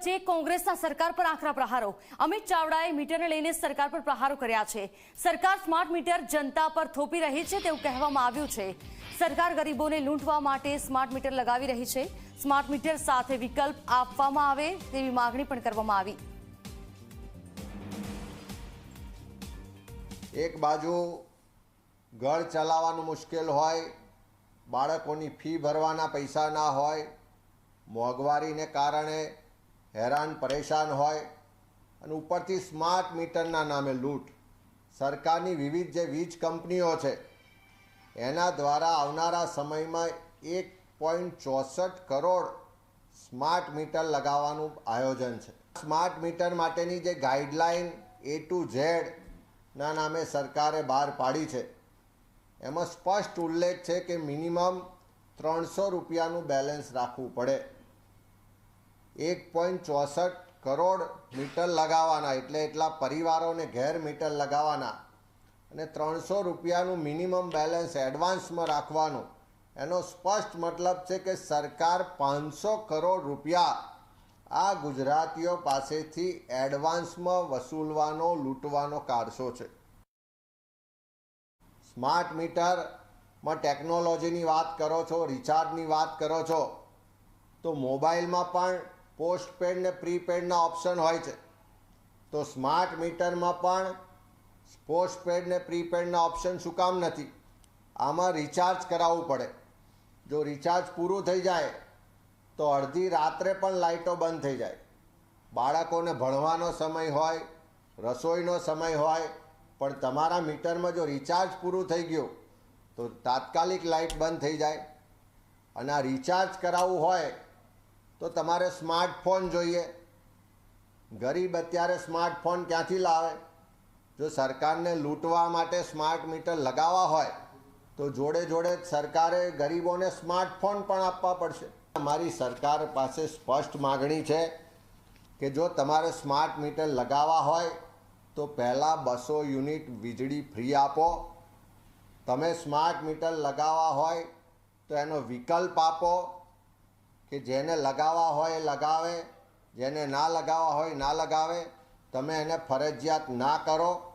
વચ્ચે કોંગ્રેસના સરકાર પર આકરા પ્રહારો. અમિત ચાવડાએ મીટરને લઈને સરકાર પર પ્રહારો કર્યા છે. સરકાર સ્માર્ટ મીટર જનતા પર થોપી રહી છે તેવું કહેવામાં આવ્યું છે. સરકાર ગરીબોને લૂંટવા માટે સ્માર્ટ મીટર લગાવી રહી છે. સ્માર્ટ મીટર સાથે વિકલ્પ આપવામાં આવે તેવી માગણી પણ કરવામાં આવી. એક બાજુ ઘર ચલાવવાનું મુશ્કેલ હોય, બાળકોની ફી ભરવાના પૈસા ના હોય, મોંઘવારીને કારણે હેરાન, પરેશાન હોય અને ઉપરથી સ્માર્ટ મીટરના નામે લૂંટ. સરકારની વિવિધ જે વીજ કંપનીઓ છે, એના દ્વારા આવનારા સમયમાં એક પોઈન્ટ ચોસઠ કરોડ સ્માર્ટ મીટર લગાવવાનું આયોજન છે. સ્માર્ટ મીટર માટેની જે ગાઈડલાઈન એ ટુ ઝેડના નામે સરકારે બહાર પાડી છે, એમાં સ્પષ્ટ ઉલ્લેખ છે કે મિનિમમ ત્રણસો રૂપિયાનું બેલેન્સ રાખવું પડે. એક પોઈન્ટ ચોસઠ કરોડ મીટર લગાવવાના, એટલે એટલા પરિવારોને ઘેર મીટર લગાવવાના. અને ત્રણસો રૂપિયાનું મિનિમમ બેલેન્સ એડવાન્સમાં રાખવાનું. એનો સ્પષ્ટ મતલબ છે કે સરકાર પાંચસો કરોડ રૂપિયા આ ગુજરાતીઓ પાસેથી એડવાન્સમાં વસૂલવાનો, લૂંટવાનો કારસો છે. સ્માર્ટ મીટરમાં ટેકનોલોજીની વાત કરો છો, રિચાર્જની વાત કરો છો, તો મોબાઈલમાં પણ પોસ્ટપેડ ને પ્રીપેડના ઓપ્શન હોય છે. તો સ્માર્ટ મીટરમાં પણ પોસ્ટપેડ ને પ્રીપેડના ઓપ્શન શું કામ નથી? આમાં રિચાર્જ કરાવવું પડે. જો રિચાર્જ પૂરું થઈ જાય, તો અડધી રાત્રે પણ લાઇટો બંધ થઈ જાય. બાળકોને ભણવાનો સમય હોય, રસોઈનો સમય હોય, પણ તમારા મીટરમાં જો રિચાર્જ પૂરું થઈ ગયું, તો તાત્કાલિક લાઇટ બંધ થઈ જાય. અને આ રિચાર્જ કરાવવું હોય તો તમારે સ્માર્ટફોન જોઈએ. ગરીબ અત્યારે સ્માર્ટફોન ક્યાંથી લાવે? જો સરકારને લૂંટવા માટે સ્માર્ટ મીટર લગાવવા હોય, તો જોડે જોડે સરકારે ગરીબોને સ્માર્ટફોન પણ આપવા પડશે. અમારી સરકાર પાસે સ્પષ્ટ માગણી છે કે જો તમારે સ્માર્ટ મીટર લગાવવા હોય, તો પહેલાં બસો યુનિટ વીજળી ફ્રી આપો. તમે સ્માર્ટ મીટર લગાવવા હોય, તો એનો વિકલ્પ આપો. કે જેને લગાવવા હોય એ લગાવે, જેને ના લગાવવા હોય ના લગાવે. તમે એને ફરજિયાત ના કરો.